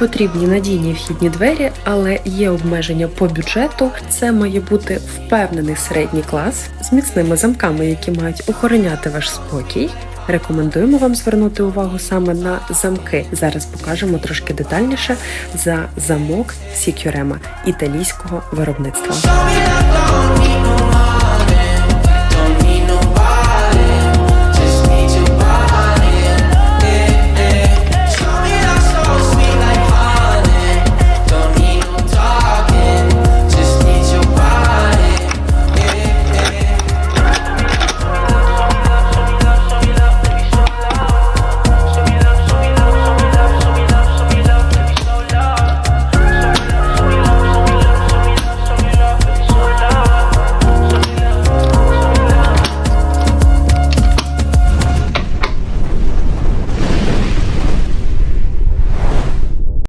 Потрібні надійні вхідні двері, але є обмеження по бюджету. Це має бути впевнений середній клас з міцними замками, які мають охороняти ваш спокій. Рекомендуємо вам звернути увагу саме на замки. Зараз покажемо трошки детальніше за замок Сікюрема італійського виробництва. Show me